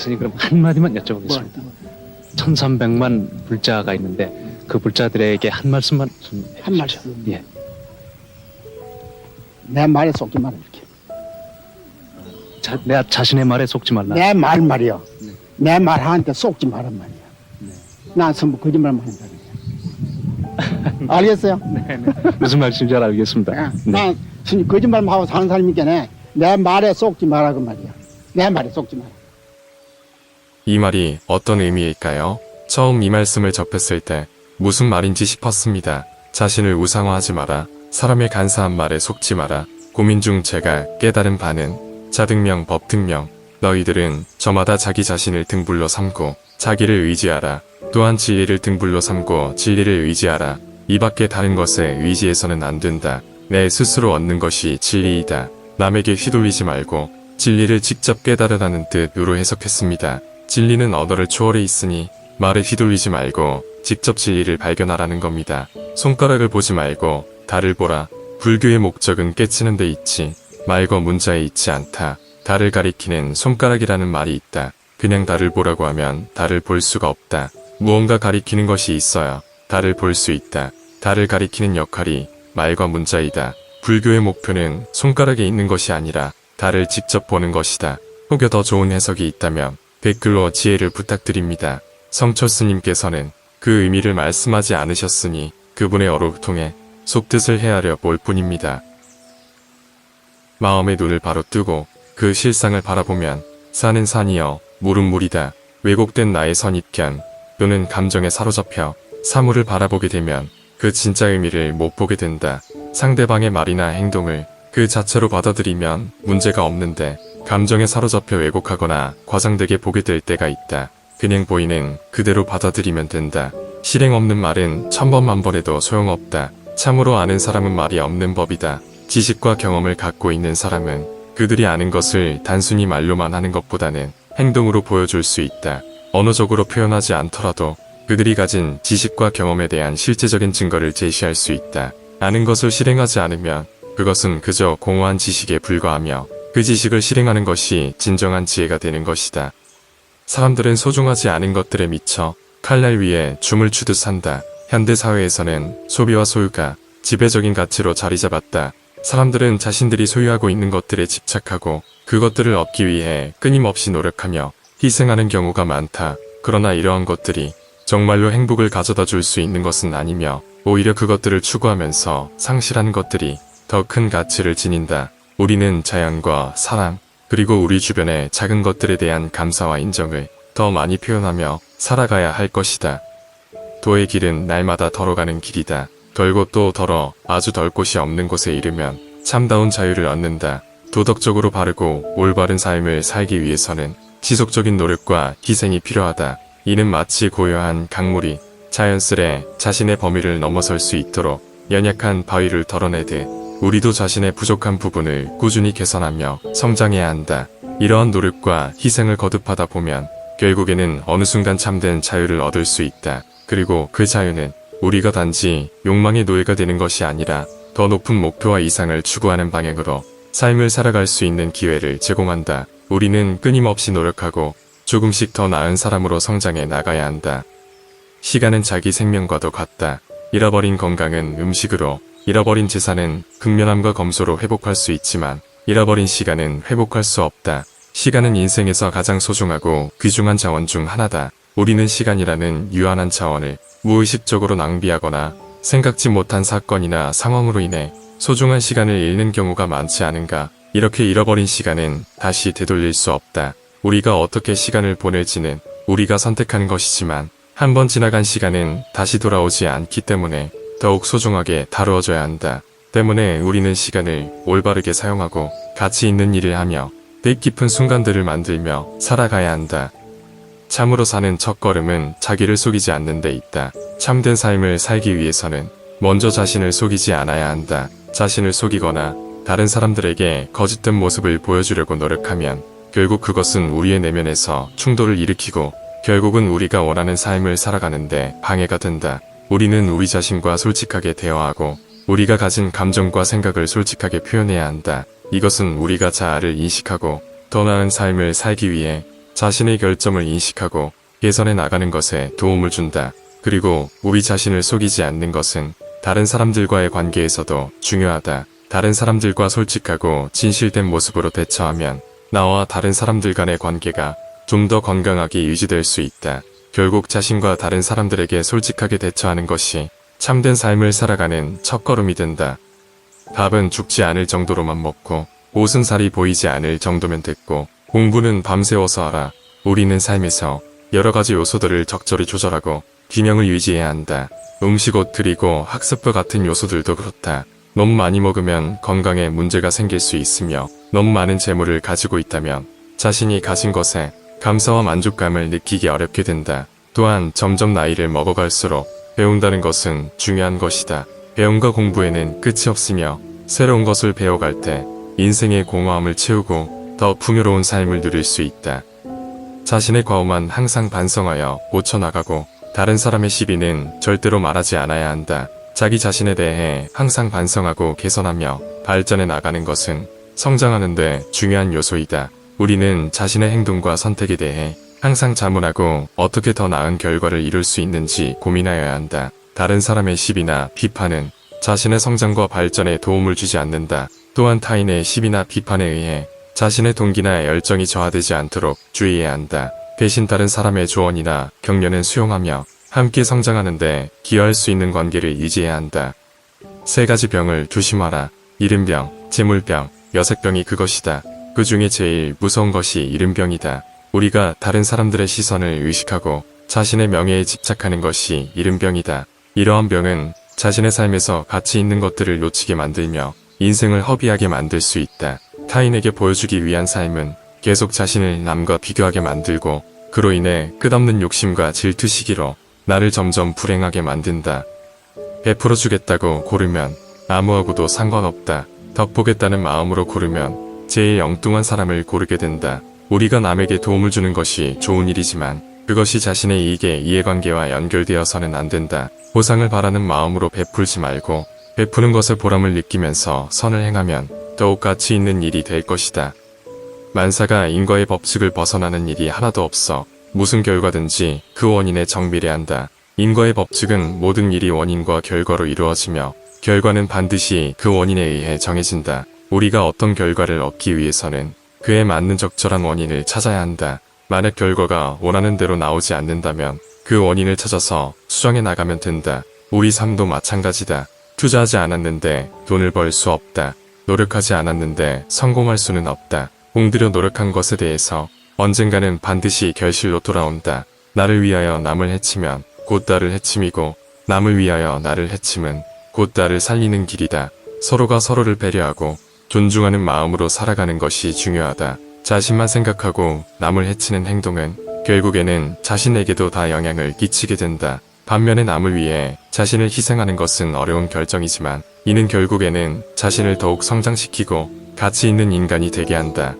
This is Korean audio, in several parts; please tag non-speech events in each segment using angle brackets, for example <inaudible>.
스님 그럼 한마디만 여쭤보겠습니다. 1300만 불자가 있는데 그 불자들에게 한 말씀만 좀한 해주십시오. 말씀. 예. 내 말에 속지 마라 이렇게. 자, 내 자신의 말에 속지 말라. 내 말 말이요. 네. 내 말한테 속지 말란 말이야. 네. 난 전부 거짓말만 한다. <laughs> 알겠어요? 네, 네. 무슨 말씀인지 잘 알겠습니다. 야, 네. 난 거짓말만 하고 사는 사람이니까 내 말에 속지 그 말이야. 내 말에 속지 마라. 이 말이 어떤 의미일까요? 처음 이 말씀을 접했을 때 무슨 말인지 싶었습니다. 자신을 우상화하지 마라. 사람의 간사한 말에 속지 마라. 고민 중 제가 깨달은 바는 자등명 법등명 너희들은 저마다 자기 자신을 등불로 삼고 자기를 의지하라. 또한 진리를 등불로 삼고 진리를 의지하라. 이 밖에 다른 것에 의지해서는 안 된다. 내 스스로 얻는 것이 진리이다. 남에게 휘둘리지 말고 진리를 직접 깨달으라는 뜻으로 해석했습니다. 진리는 언어를 초월해 있으니 말을 휘둘리지 말고 직접 진리를 발견하라는 겁니다. 손가락을 보지 말고 달을 보라. 불교의 목적은 깨치는 데 있지 말과 문자에 있지 않다. 달을 가리키는 손가락이라는 말이 있다. 그냥 달을 보라고 하면 달을 볼 수가 없다. 무언가 가리키는 것이 있어야 달을 볼 수 있다. 달을 가리키는 역할이 말과 문자이다. 불교의 목표는 손가락에 있는 것이 아니라 달을 직접 보는 것이다. 혹여 더 좋은 해석이 있다면 댓글로 지혜를 부탁드립니다. 성철 스님께서는 그 의미를 말씀하지 않으셨으니 그분의 어록을 통해 속뜻을 헤아려 볼 뿐입니다. 마음의 눈을 바로 뜨고 그 실상을 바라보면 산은 산이여 물은 물이다. 왜곡된 나의 선입견 또는 감정에 사로잡혀 사물을 바라보게 되면 그 진짜 의미를 못 보게 된다. 상대방의 말이나 행동을 그 자체로 받아들이면 문제가 없는데 감정에 사로잡혀 왜곡하거나 과장되게 보게 될 때가 있다. 그냥 보이는 그대로 받아들이면 된다. 실행 없는 말은 천번 만 번 해도 소용없다. 참으로 아는 사람은 말이 없는 법이다. 지식과 경험을 갖고 있는 사람은 그들이 아는 것을 단순히 말로만 하는 것보다는 행동으로 보여줄 수 있다. 언어적으로 표현하지 않더라도 그들이 가진 지식과 경험에 대한 실제적인 증거를 제시할 수 있다. 아는 것을 실행하지 않으면 그것은 그저 공허한 지식에 불과하며 그 지식을 실행하는 것이 진정한 지혜가 되는 것이다. 사람들은 소중하지 않은 것들에 미쳐 칼날 위에 줌을 추듯 산다. 현대 사회에서는 소비와 소유가 지배적인 가치로 자리 잡았다. 사람들은 자신들이 소유하고 있는 것들에 집착하고 그것들을 얻기 위해 끊임없이 노력하며 희생하는 경우가 많다. 그러나 이러한 것들이 정말로 행복을 가져다 줄 수 있는 것은 아니며 오히려 그것들을 추구하면서 상실하는 것들이 더 큰 가치를 지닌다. 우리는 자연과 사람, 그리고 우리 주변의 작은 것들에 대한 감사와 인정을 더 많이 표현하며 살아가야 할 것이다. 도의 길은 날마다 덜어가는 길이다. 덜고 또 덜어 아주 덜 곳이 없는 곳에 이르면 참다운 자유를 얻는다. 도덕적으로 바르고 올바른 삶을 살기 위해서는 지속적인 노력과 희생이 필요하다. 이는 마치 고요한 강물이 자연스레 자신의 범위를 넘어설 수 있도록 연약한 바위를 덜어내듯 우리도 자신의 부족한 부분을 꾸준히 개선하며 성장해야 한다. 이러한 노력과 희생을 거듭하다 보면 결국에는 어느 순간 참된 자유를 얻을 수 있다. 그리고 그 자유는 우리가 단지 욕망의 노예가 되는 것이 아니라 더 높은 목표와 이상을 추구하는 방향으로 삶을 살아갈 수 있는 기회를 제공한다. 우리는 끊임없이 노력하고 조금씩 더 나은 사람으로 성장해 나가야 한다. 시간은 자기 생명과도 같다. 잃어버린 건강은 음식으로, 잃어버린 재산은 극면함과 검소로 회복할 수 있지만 잃어버린 시간은 회복할 수 없다. 시간은 인생에서 가장 소중하고 귀중한 자원 중 하나다. 우리는 시간이라는 유한한 자원을 무의식적으로 낭비하거나 생각지 못한 사건이나 상황으로 인해 소중한 시간을 잃는 경우가 많지 않은가. 이렇게 잃어버린 시간은 다시 되돌릴 수 없다. 우리가 어떻게 시간을 보낼지는 우리가 선택하는 것이지만 한 번 지나간 시간은 다시 돌아오지 않기 때문에 더욱 소중하게 다루어져야 한다. 때문에 우리는 시간을 올바르게 사용하고 가치 있는 일을 하며 뜻깊은 순간들을 만들며 살아가야 한다. 참으로 사는 첫걸음은 자기를 속이지 않는 데 있다. 참된 삶을 살기 위해서는 먼저 자신을 속이지 않아야 한다. 자신을 속이거나 다른 사람들에게 거짓된 모습을 보여주려고 노력하면 결국 그것은 우리의 내면에서 충돌을 일으키고 결국은 우리가 원하는 삶을 살아가는데 방해가 된다. 우리는 우리 자신과 솔직하게 대화하고 우리가 가진 감정과 생각을 솔직하게 표현해야 한다. 이것은 우리가 자아를 인식하고 더 나은 삶을 살기 위해 자신의 결점을 인식하고 개선해 나가는 것에 도움을 준다. 그리고 우리 자신을 속이지 않는 것은 다른 사람들과의 관계에서도 중요하다. 다른 사람들과 솔직하고 진실된 모습으로 대처하면 나와 다른 사람들 간의 관계가 좀 더 건강하게 유지될 수 있다. 결국 자신과 다른 사람들에게 솔직하게 대처하는 것이 참된 삶을 살아가는 첫걸음이 된다. 밥은 죽지 않을 정도로만 먹고 옷은 살이 보이지 않을 정도면 됐고 공부는 밤새워서 하라. 우리는 삶에서 여러 가지 요소들을 적절히 조절하고 균형을 유지해야 한다. 음식, 옷, 그리고 학습과 같은 요소들도 그렇다. 너무 많이 먹으면 건강에 문제가 생길 수 있으며 너무 많은 재물을 가지고 있다면 자신이 가진 것에 감사와 만족감을 느끼기 어렵게 된다. 또한 점점 나이를 먹어갈수록 배운다는 것은 중요한 것이다. 배움과 공부에는 끝이 없으며 새로운 것을 배워갈 때 인생의 공허함을 채우고 더 풍요로운 삶을 누릴 수 있다. 자신의 과오만 항상 반성하여 고쳐나가고 다른 사람의 시비는 절대로 말하지 않아야 한다. 자기 자신에 대해 항상 반성하고 개선하며 발전해 나가는 것은 성장하는데 중요한 요소이다. 우리는 자신의 행동과 선택에 대해 항상 자문하고 어떻게 더 나은 결과를 이룰 수 있는지 고민하여야 한다. 다른 사람의 시비나 비판은 자신의 성장과 발전에 도움을 주지 않는다. 또한 타인의 시비나 비판에 의해 자신의 동기나 열정이 저하되지 않도록 주의해야 한다. 대신 다른 사람의 조언이나 격려는 수용하며 함께 성장하는데 기여할 수 있는 관계를 유지해야 한다. 세 가지 병을 조심하라. 이른병, 재물병, 여색병이 그것이다. 그 중에 제일 무서운 것이 이른병이다. 우리가 다른 사람들의 시선을 의식하고 자신의 명예에 집착하는 것이 이른병이다. 이러한 병은 자신의 삶에서 가치 있는 것들을 놓치게 만들며 인생을 허비하게 만들 수 있다. 타인에게 보여주기 위한 삶은 계속 자신을 남과 비교하게 만들고 그로 인해 끝없는 욕심과 질투 시기로 나를 점점 불행하게 만든다. 베풀어 주겠다고 고르면 아무하고도 상관없다. 덕보겠다는 마음으로 고르면 제일 엉뚱한 사람을 고르게 된다. 우리가 남에게 도움을 주는 것이 좋은 일이지만 그것이 자신의 이익에 이해관계와 연결되어서는 안 된다. 보상을 바라는 마음으로 베풀지 말고 베푸는 것에 보람을 느끼면서 선을 행하면 더욱 가치 있는 일이 될 것이다. 만사가 인과의 법칙을 벗어나는 일이 하나도 없어 무슨 결과든지 그 원인에 정비례 한다. 인과의 법칙은 모든 일이 원인과 결과로 이루어지며 결과는 반드시 그 원인에 의해 정해진다. 우리가 어떤 결과를 얻기 위해서는 그에 맞는 적절한 원인을 찾아야 한다. 만약 결과가 원하는 대로 나오지 않는다면 그 원인을 찾아서 수정해 나가면 된다. 우리 삶도 마찬가지다. 투자하지 않았는데 돈을 벌 수 없다. 노력하지 않았는데 성공할 수는 없다. 공들여 노력한 것에 대해서 언젠가는 반드시 결실로 돌아온다. 나를 위하여 남을 해치면 곧 나를 해침이고 남을 위하여 나를 해침은 곧 나를 살리는 길이다. 서로가 서로를 배려하고 존중하는 마음으로 살아가는 것이 중요하다. 자신만 생각하고 남을 해치는 행동은 결국에는 자신에게도 다 영향을 끼치게 된다. 반면에 남을 위해 자신을 희생하는 것은 어려운 결정이지만 이는 결국에는 자신을 더욱 성장시키고 가치 있는 인간이 되게 한다.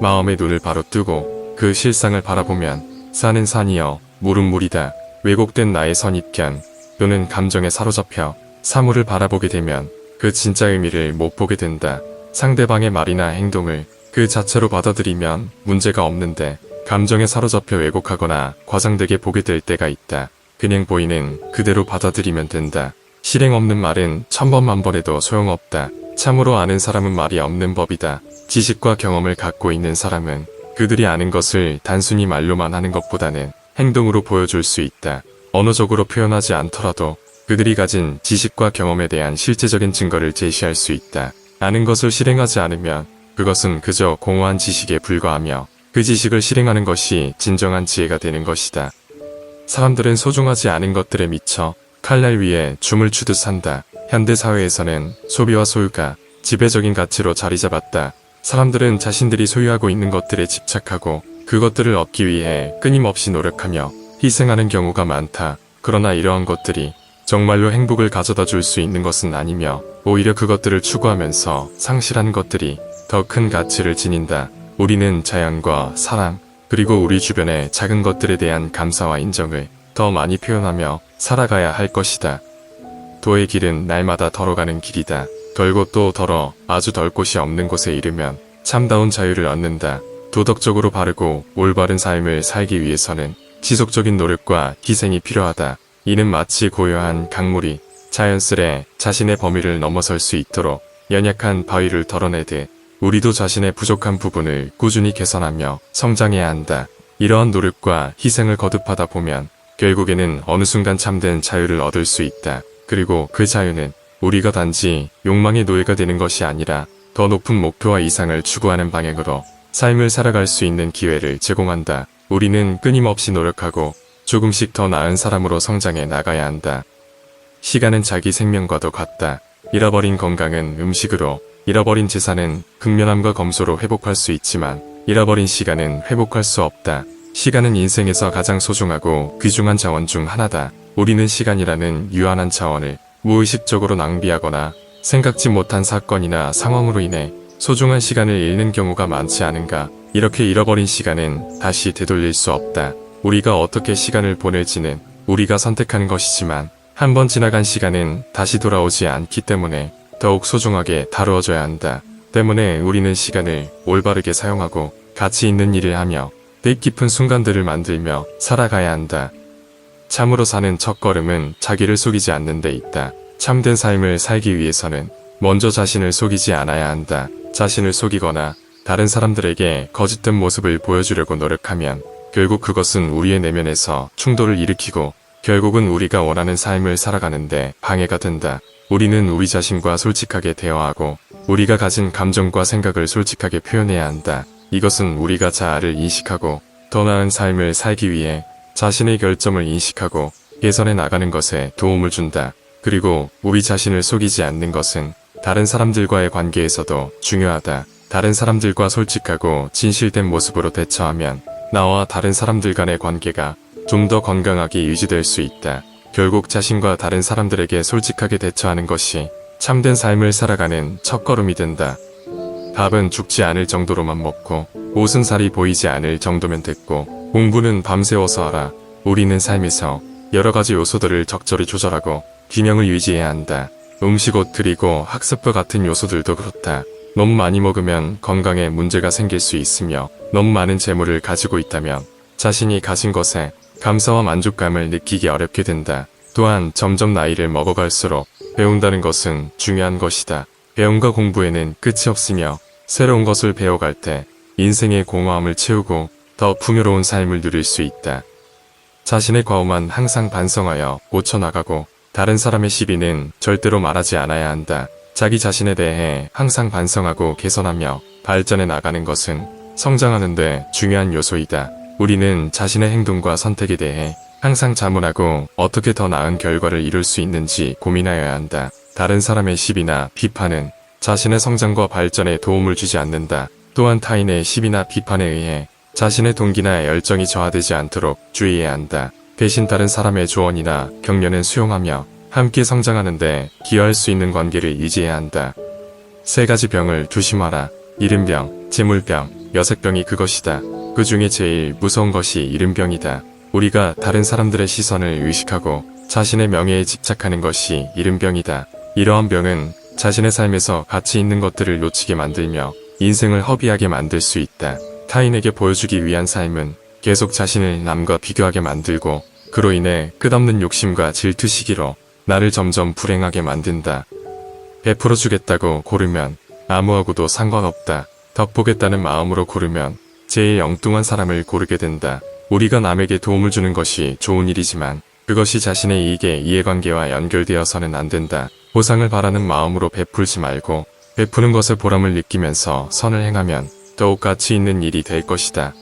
마음의 눈을 바로 뜨고 그 실상을 바라보면 산은 산이여 물은 물이다. 왜곡된 나의 선입견 또는 감정에 사로잡혀 사물을 바라보게 되면 그 진짜 의미를 못 보게 된다. 상대방의 말이나 행동을 그 자체로 받아들이면 문제가 없는데 감정에 사로잡혀 왜곡하거나 과장되게 보게 될 때가 있다. 그냥 보이는 그대로 받아들이면 된다. 실행 없는 말은 천번만 번 해도 소용없다. 참으로 아는 사람은 말이 없는 법이다. 지식과 경험을 갖고 있는 사람은 그들이 아는 것을 단순히 말로만 하는 것보다는 행동으로 보여줄 수 있다. 언어적으로 표현하지 않더라도 그들이 가진 지식과 경험에 대한 실제적인 증거를 제시할 수 있다. 아는 것을 실행하지 않으면 그것은 그저 공허한 지식에 불과하며 그 지식을 실행하는 것이 진정한 지혜가 되는 것이다. 사람들은 소중하지 않은 것들에 미쳐 칼날 위에 춤을 추듯 산다. 현대 사회에서는 소비와 소유가 지배적인 가치로 자리 잡았다. 사람들은 자신들이 소유하고 있는 것들에 집착하고 그것들을 얻기 위해 끊임없이 노력하며 희생하는 경우가 많다. 그러나 이러한 것들이 정말로 행복을 가져다 줄 수 있는 것은 아니며 오히려 그것들을 추구하면서 상실한 것들이 더 큰 가치를 지닌다. 우리는 자연과 사람, 그리고 우리 주변의 작은 것들에 대한 감사와 인정을 더 많이 표현하며 살아가야 할 것이다. 도의 길은 날마다 덜어가는 길이다. 덜고 또 덜어 아주 덜 곳이 없는 곳에 이르면 참다운 자유를 얻는다. 도덕적으로 바르고 올바른 삶을 살기 위해서는 지속적인 노력과 희생이 필요하다. 이는 마치 고요한 강물이 자연스레 자신의 범위를 넘어설 수 있도록 연약한 바위를 덜어내듯 우리도 자신의 부족한 부분을 꾸준히 개선하며 성장해야 한다. 이러한 노력과 희생을 거듭하다 보면 결국에는 어느 순간 참된 자유를 얻을 수 있다. 그리고 그 자유는 우리가 단지 욕망의 노예가 되는 것이 아니라 더 높은 목표와 이상을 추구하는 방향으로 삶을 살아갈 수 있는 기회를 제공한다. 우리는 끊임없이 노력하고 조금씩 더 나은 사람으로 성장해 나가야 한다. 시간은 자기 생명과도 같다. 잃어버린 건강은 음식으로, 잃어버린 재산은 극면함과 검소로 회복할 수 있지만, 잃어버린 시간은 회복할 수 없다. 시간은 인생에서 가장 소중하고 귀중한 자원 중 하나다. 우리는 시간이라는 유한한 자원을 무의식적으로 낭비하거나 생각지 못한 사건이나 상황으로 인해 소중한 시간을 잃는 경우가 많지 않은가. 이렇게 잃어버린 시간은 다시 되돌릴 수 없다. 우리가 어떻게 시간을 보낼지는 우리가 선택하는 것이지만 한번 지나간 시간은 다시 돌아오지 않기 때문에 더욱 소중하게 다루어져야 한다. 때문에 우리는 시간을 올바르게 사용하고 가치 있는 일을 하며 뜻 깊은 순간들을 만들며 살아가야 한다. 참으로 사는 첫걸음은 자기를 속이지 않는 데 있다. 참된 삶을 살기 위해서는 먼저 자신을 속이지 않아야 한다. 자신을 속이거나 다른 사람들에게 거짓된 모습을 보여주려고 노력하면 결국 그것은 우리의 내면에서 충돌을 일으키고 결국은 우리가 원하는 삶을 살아가는데 방해가 된다. 우리는 우리 자신과 솔직하게 대화하고 우리가 가진 감정과 생각을 솔직하게 표현해야 한다. 이것은 우리가 자아를 인식하고 더 나은 삶을 살기 위해 자신의 결점을 인식하고 개선해 나가는 것에 도움을 준다. 그리고 우리 자신을 속이지 않는 것은 다른 사람들과의 관계에서도 중요하다. 다른 사람들과 솔직하고 진실된 모습으로 대처하면 나와 다른 사람들 간의 관계가 좀 더 건강하게 유지될 수 있다. 결국 자신과 다른 사람들에게 솔직하게 대처하는 것이 참된 삶을 살아가는 첫걸음이 된다. 밥은 죽지 않을 정도로만 먹고 옷은 살이 보이지 않을 정도면 됐고 공부는 밤새워서 하라. 우리는 삶에서 여러 가지 요소들을 적절히 조절하고 균형을 유지해야 한다. 음식, 옷 그리고 학습과 같은 요소들도 그렇다. 너무 많이 먹으면 건강에 문제가 생길 수 있으며 너무 많은 재물을 가지고 있다면 자신이 가진 것에 감사와 만족감을 느끼기 어렵게 된다. 또한 점점 나이를 먹어갈수록 배운다는 것은 중요한 것이다. 배움과 공부에는 끝이 없으며 새로운 것을 배워갈 때 인생의 공허함을 채우고 더 풍요로운 삶을 누릴 수 있다. 자신의 과오만 항상 반성하여 고쳐나가고 다른 사람의 시비는 절대로 말하지 않아야 한다. 자기 자신에 대해 항상 반성하고 개선하며 발전해 나가는 것은 성장하는데 중요한 요소이다. 우리는 자신의 행동과 선택에 대해 항상 자문하고 어떻게 더 나은 결과를 이룰 수 있는지 고민하여야 한다. 다른 사람의 시비나 비판은 자신의 성장과 발전에 도움을 주지 않는다. 또한 타인의 시비나 비판에 의해 자신의 동기나 열정이 저하되지 않도록 주의해야 한다. 대신 다른 사람의 조언이나 격려는 수용하며 함께 성장하는데 기여할 수 있는 관계를 유지해야 한다. 세 가지 병을 조심하라. 이른병, 재물병, 여색병이 그것이다. 그 중에 제일 무서운 것이 이른병이다. 우리가 다른 사람들의 시선을 의식하고 자신의 명예에 집착하는 것이 이른병이다. 이러한 병은 자신의 삶에서 가치 있는 것들을 놓치게 만들며 인생을 허비하게 만들 수 있다. 타인에게 보여주기 위한 삶은 계속 자신을 남과 비교하게 만들고 그로 인해 끝없는 욕심과 질투 시기로 나를 점점 불행하게 만든다. 베풀어 주겠다고 고르면 아무하고도 상관없다. 덕보겠다는 마음으로 고르면 제일 엉뚱한 사람을 고르게 된다. 우리가 남에게 도움을 주는 것이 좋은 일이지만 그것이 자신의 이익에 이해관계와 연결되어서는 안 된다. 보상을 바라는 마음으로 베풀지 말고 베푸는 것에 보람을 느끼면서 선을 행하면 더욱 가치 있는 일이 될 것이다.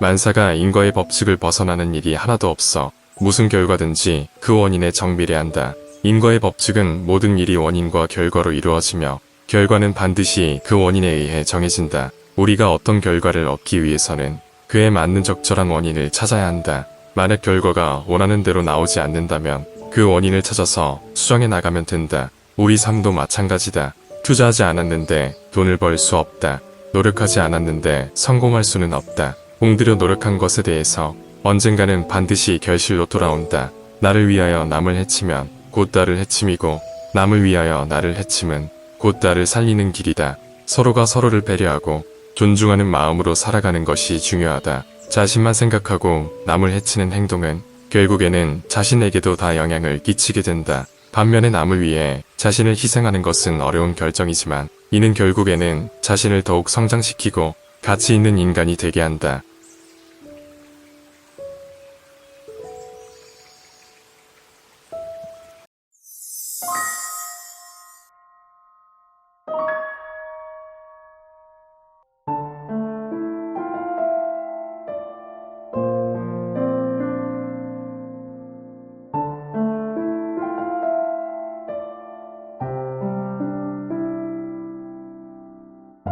만사가 인과의 법칙을 벗어나는 일이 하나도 없어 무슨 결과든지 그 원인에 정밀해야 한다. 인과의 법칙은 모든 일이 원인과 결과로 이루어지며 결과는 반드시 그 원인에 의해 정해진다. 우리가 어떤 결과를 얻기 위해서는 그에 맞는 적절한 원인을 찾아야 한다. 만약 결과가 원하는 대로 나오지 않는다면 그 원인을 찾아서 수정해 나가면 된다. 우리 삶도 마찬가지다. 투자하지 않았는데 돈을 벌 수 없다. 노력하지 않았는데 성공할 수는 없다. 공들여 노력한 것에 대해서 언젠가는 반드시 결실로 돌아온다. 나를 위하여 남을 해치면 곧 나를 해침이고 남을 위하여 나를 해침은 곧 나를 살리는 길이다. 서로가 서로를 배려하고 존중하는 마음으로 살아가는 것이 중요하다. 자신만 생각하고 남을 해치는 행동은 결국에는 자신에게도 다 영향을 끼치게 된다. 반면에 남을 위해 자신을 희생하는 것은 어려운 결정이지만 이는 결국에는 자신을 더욱 성장시키고 가치 있는 인간이 되게 한다.